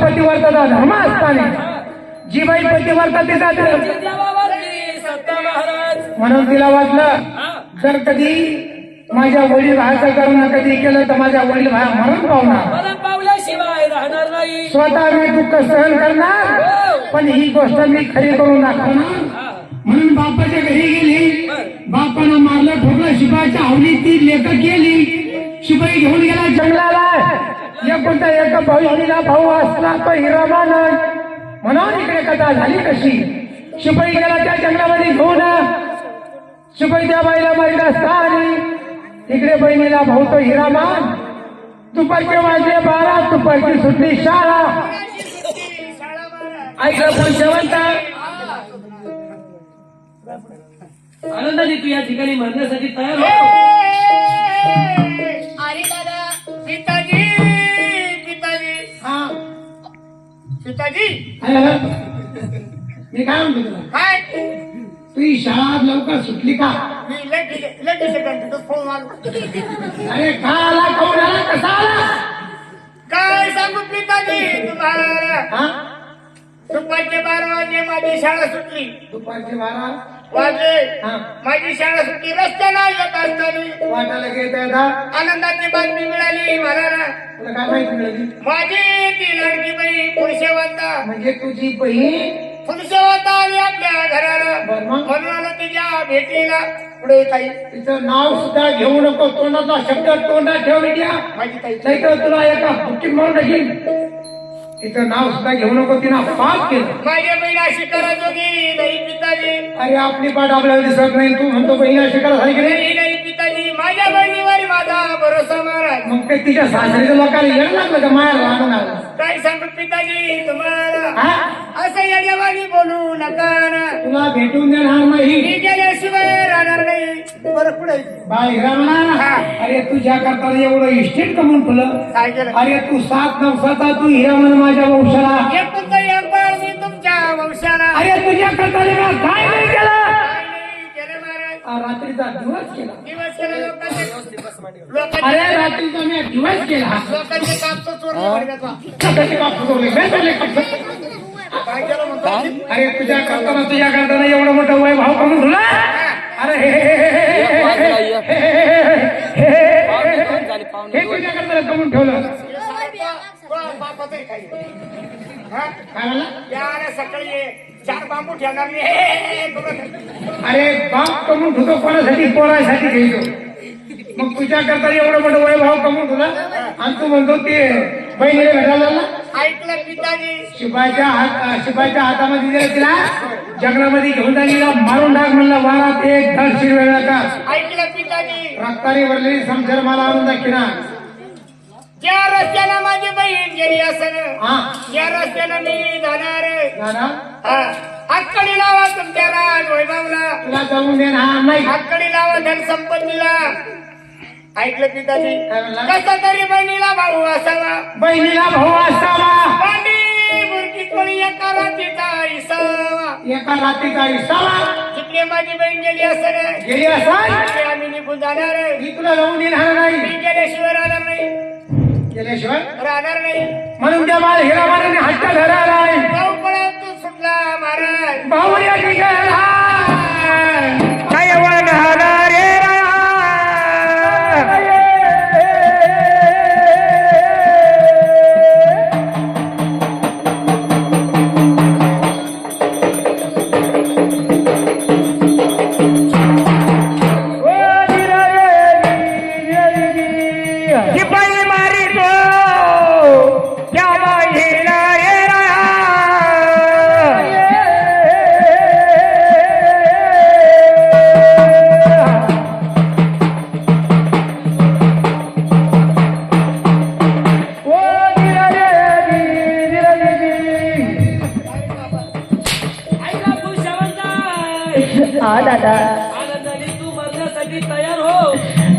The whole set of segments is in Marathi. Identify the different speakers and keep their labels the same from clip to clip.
Speaker 1: पतिवर्ताचा धर्म असताना जी बाई पतिवर्ता तिचा धर्म म्हणून तिला वाटलं जर कधी माझ्या वडील भावाचं करणं कधी केलं तर माझ्या वडील भाया मरण पावणार.
Speaker 2: मला पावल्याशिवाय राहणार नाही.
Speaker 1: स्वतः मी दुःख सहन करणार पण ही गोष्ट मी खरी करून दाखवणार. म्हणून बापाच्या घरी गेली. बापानं मारलं ठोकलं शिपाच्या आवडी ती लेख गेली शिपाई घेऊन गेला जंगलाला. एकुलता एक बहिणीला भाऊ असला तो हिरामान म्हणून इकडे कथा झाली कशी? शिपाई गेला त्या जंगलामध्ये घेऊन. शिपाई त्या बाईला मारित असता आणि इकडे बहिणीला भाऊ तो हिरामान दुपारचे वाजले बारा दुपारची सुटली शाळा.
Speaker 2: ऐकलं पण शेवंता आनंदाने तू या ठिकाणी मरण्यासाठी तयार हो
Speaker 3: पिताजी.
Speaker 1: मी काय म्हणतो तुला?
Speaker 3: काय?
Speaker 1: तुझी शाळा लवकर सुटली का?
Speaker 3: मी फोन मारू
Speaker 1: अरे का आला? कोण आला? कसा आला?
Speaker 3: काय सांगू पिताजी तुम्हाला
Speaker 1: हा?
Speaker 3: दुपारचे बारा वाजले माझी शाळा सुटली.
Speaker 1: दुपारचे बारा?
Speaker 3: माझी शाळा सुटली रस्त्याला येत असताना
Speaker 1: वाटायला घेत आहे का
Speaker 3: आनंदाची बातमी मिळाली मला ना
Speaker 1: तुला काय माहिती मिळाली?
Speaker 3: माझी ती लाडकी बाई पुरुषवंता
Speaker 1: म्हणजे तुझी बहीण?
Speaker 3: पुरुषवंता आली आपल्या घराला.
Speaker 1: बरं मग?
Speaker 3: म्हणून आलो तिच्या भेटीला. पुढे ताई.
Speaker 1: तिचं नाव सुद्धा घेऊ नको. तोंडाचा शब्द तोंडात ठेव द्या.
Speaker 3: माझी ताई.
Speaker 1: नाही तर तुला एका बुकीत मारून टाकीन. तिचं नाव सुद्धा घेऊ नको तिनं पाप केलं.
Speaker 3: माझ्या बहीण अशी करा जोगी नाही पिताजी.
Speaker 1: अरे आपली पाठ आपल्याला दिसत नाही तू म्हणतो बहीण शिकायला झाली की नाही?
Speaker 3: नाही नाही पिताजी माझ्या बहिणीवर माझा भरोसा महाराज.
Speaker 1: मग ते तिच्या सासरीच्या लोकांना येणं लागलं का? माया आलं
Speaker 3: काय सांगू पिताजी तुम्हाला?
Speaker 1: हा?
Speaker 3: असं येड्यावानी बोलू नका ना.
Speaker 1: तुला भेटून देणार नाही.
Speaker 3: मी गेल्याशिवाय राहणार नाही. बरं पुढे
Speaker 1: बाई रमणा अरे तुझ्या करता एवढं इस्टेट कमवून फुलं
Speaker 3: काय केलं?
Speaker 1: अरे तू सात नवसाचा तू हिरा म्हण माझ्या वंशाला.
Speaker 3: एकूणचं एक बाळ मी तुमच्या वंशाला.
Speaker 1: अरे तुझ्या करता काय नाही रात्रीचा दिवस केला
Speaker 3: दिवस केला लोकांचे लोकांचे
Speaker 1: अरे रात्रीचा मी दिवस केला
Speaker 3: लोकांचे कापतो चोरले वर्गाचा
Speaker 1: कशाचे बाप फुगवले? काय झाले कापड?
Speaker 3: काय केलं म्हणतो
Speaker 1: अरे तुझ्या करताना तुझ्या करताना एवढं मोठं वय भाव कमवून तुला अरे हे, हे, हे, हे, हे, हे, हे, हे, हे, हे, हे तुझ्या करताना कमवून ठेवलं
Speaker 3: बापाचं काही सकाळी. चार बांबू ठेवणार.
Speaker 1: अरे बाप कमवून ठेवतो कोणासाठी? पोरासाठी घेतो मग तुझ्या करता एवढं मोठं वय भाव कमवून तुला आणि तू म्हणतो ते बहिणीला भेटायला ना
Speaker 3: ऐकलं पिताजी.
Speaker 1: शिपाच्या हात शिपाच्या हातामध्ये दिलं तिला. जंगलामध्ये घेऊन जाणीला मारून टाक म्हणलं वारात एक धड शिरवेळ का?
Speaker 3: ऐकलं पिताजी.
Speaker 1: रक्ताने भरलेली समजर मला आणून दाखिना
Speaker 3: ज्या रस्त्यानं माझी बहीण गेली असं
Speaker 1: हा.
Speaker 3: या रस्त्यानं मी जाणार.
Speaker 1: दादा
Speaker 3: हा. हातकडी लावा तुमच्या राज वैभवला.
Speaker 1: तुला जाऊन देणार नाही.
Speaker 3: हातकडी लावा ऐकलं पिताजी?
Speaker 1: काय म्हणला?
Speaker 3: कसा तरी बहिणीला भाऊ असावा.
Speaker 1: बहिणीला भाऊ असावा.
Speaker 3: बुरकी कोणी एका रात्रीचा इसावा.
Speaker 1: एका रात्रीचा इसावा.
Speaker 3: तिकडे माझी बहीण गेली असं
Speaker 1: गेली असाल
Speaker 3: आम्ही निघून जाणार.
Speaker 1: तुला जाऊन देणार नाही.
Speaker 3: मी गेल्याशिवाय राहणार नाही.
Speaker 1: गेल्याशिवाय
Speaker 3: राहणार नाही.
Speaker 1: म्हणून त्या बाळ हिरामाने हट्ट धरायला आहे.
Speaker 3: भाऊ पळा तू सुटला महाराज.
Speaker 1: भाऊ या ठिकाणी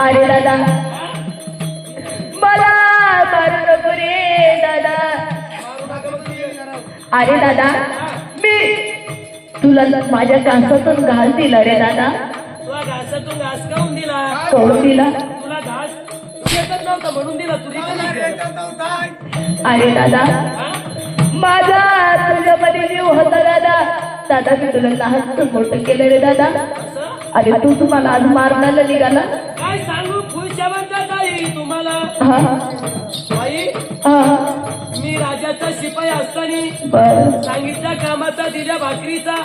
Speaker 4: अरे दादा. मला मारू नको रे दादा. अरे दादा मी तुला माझ्या कासातून घास दिला रे दादा.
Speaker 2: तुला घासातून घास खाऊन दिला?
Speaker 4: सोडून दिला.
Speaker 2: तुला घास येतच नव्हता म्हणून दिला तुझी
Speaker 4: अरे दादा? माझा तुझ्यामध्ये जीव होता दादा. दादा मी तुला लहान मोठं केलं रे दादा. अरे तू तुम्हाला आज मारण्याला निघाला. हा हा
Speaker 2: मी राजाचा शिपाई असताना
Speaker 4: बर.
Speaker 2: सांगितल्या कामाचा दिल्या भाकरीचा.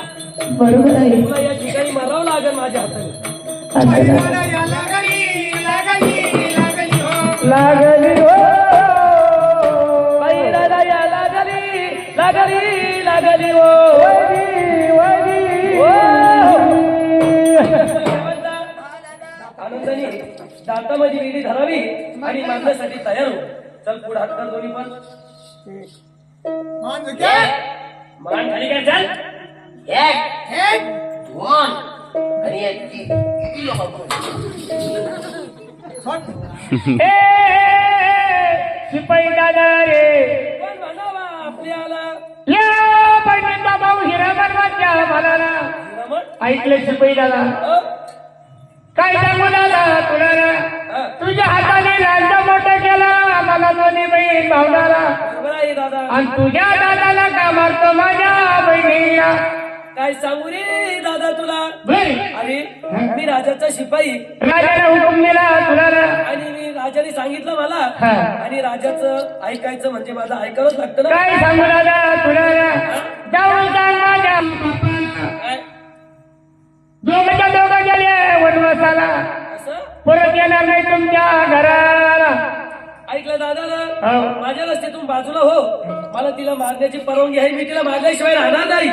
Speaker 4: बरोबर आहे.
Speaker 2: तुला या ठिकाणी मरावं लागेल माझ्या हाताने.
Speaker 3: लागली लागली लागली हो.
Speaker 2: आनंदाने दातामध्ये विधी धरावी आणि मागण्यासाठी तयार हो. चल पुढे हात कर दोन्ही पण.
Speaker 3: मान घ्या
Speaker 2: मान खाली काय चल?
Speaker 3: हे
Speaker 1: शिपाई दादा रे.
Speaker 2: पण म्हणावा आपल्याला?
Speaker 1: या भाऊ हिरा मला ऐकले शिपाई दादा.
Speaker 2: अ?
Speaker 1: काय सांगू दादा तुला ना. तुझ्या हाताने लहानचा मोठं केला मला दोन्ही बहीण भावनाला आणि तुझ्या दादाला का मारतो माझ्या बहिणीला?
Speaker 2: काय सांगू रे दादा तुला. अरे मी राजाचा शिपाई.
Speaker 1: राजाने हुकूम दिला तुला
Speaker 2: आणि मी राजाने सांगितलं मला. आणि राजाचं ऐकायचं म्हणजे माझं ऐकावंच लागतं
Speaker 1: काय सांगू दादा तुला ना जाऊन सांग माझ्या? दोघंच्या दोघं गेले वनवासाला परत येणार नाही तुमच्या घराला.
Speaker 2: ऐकलं दादा
Speaker 1: हो.
Speaker 2: माझ्या रस्त्यातून बाजूला हो. मला तिला मारण्याची परवानगी आहे. मी तिला मारल्याशिवाय राहणार नाही.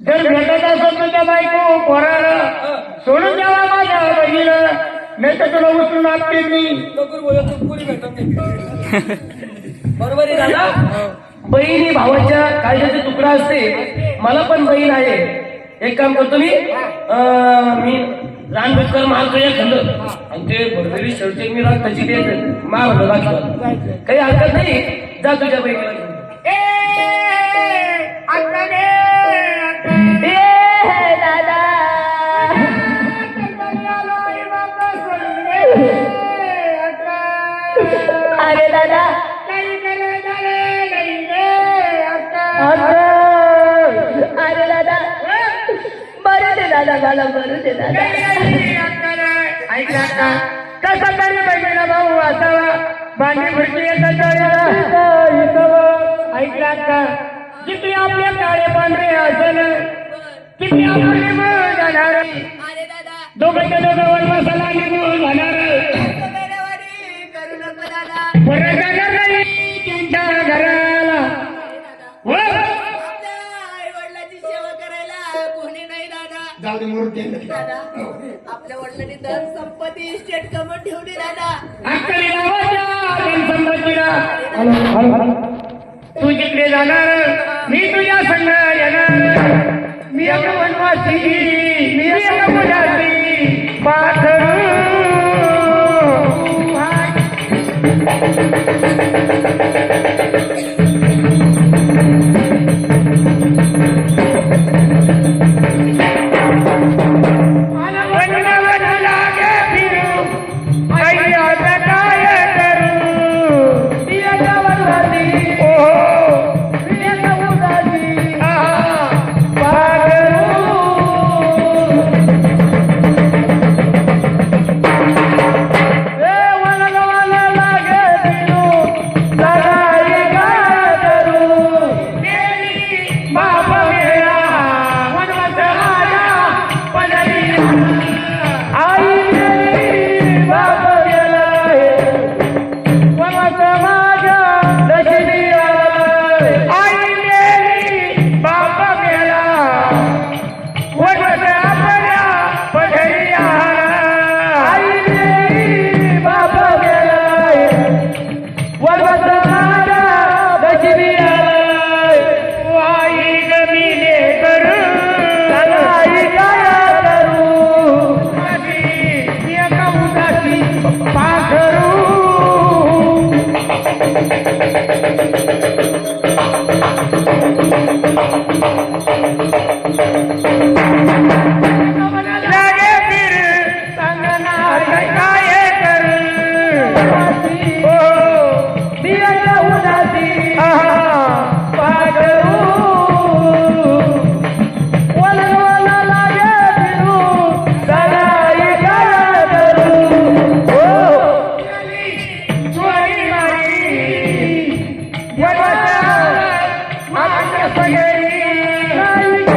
Speaker 1: जर भेटत असेल तुझ्या बायको पोराला. सोडून द्यावा माझ्या बहिणीला नाही तर तुला उचलून आणते मी.
Speaker 2: लवकर बोलत पुरी भेटत नाही. बरोबर आहे दादा? बहीण ही भावाच्या काळजाचा तुकडा असते. मला पण बहीण आहे. एक काम करतो मी. मी रान भुटकर एक खंड आणि ते भरभरी शेवटी मी राग त्याची ते मार काही हरकत नाही. जा तुझ्या बहिणीला
Speaker 4: मला बरं दे दादा.
Speaker 1: ऐकला का कसा तरी बहिणीला भाऊ असावा. भांडी भरती येतात ऐकला का किती आपले काळे पांढरे असेल किती आपले जाणार.
Speaker 4: अरे दादा
Speaker 1: दोघंच्या दोघं वनवासाला निघून जाणार
Speaker 4: दादा. आपल्या वडिलांनी धन संपत्ती इस्टेट कमवून ठेवली दादा.
Speaker 1: तू जिकडे जाणार मी तुझ्या संग येणार. मी एक वनवासी मी एक मुलासी पाथरू. Bye.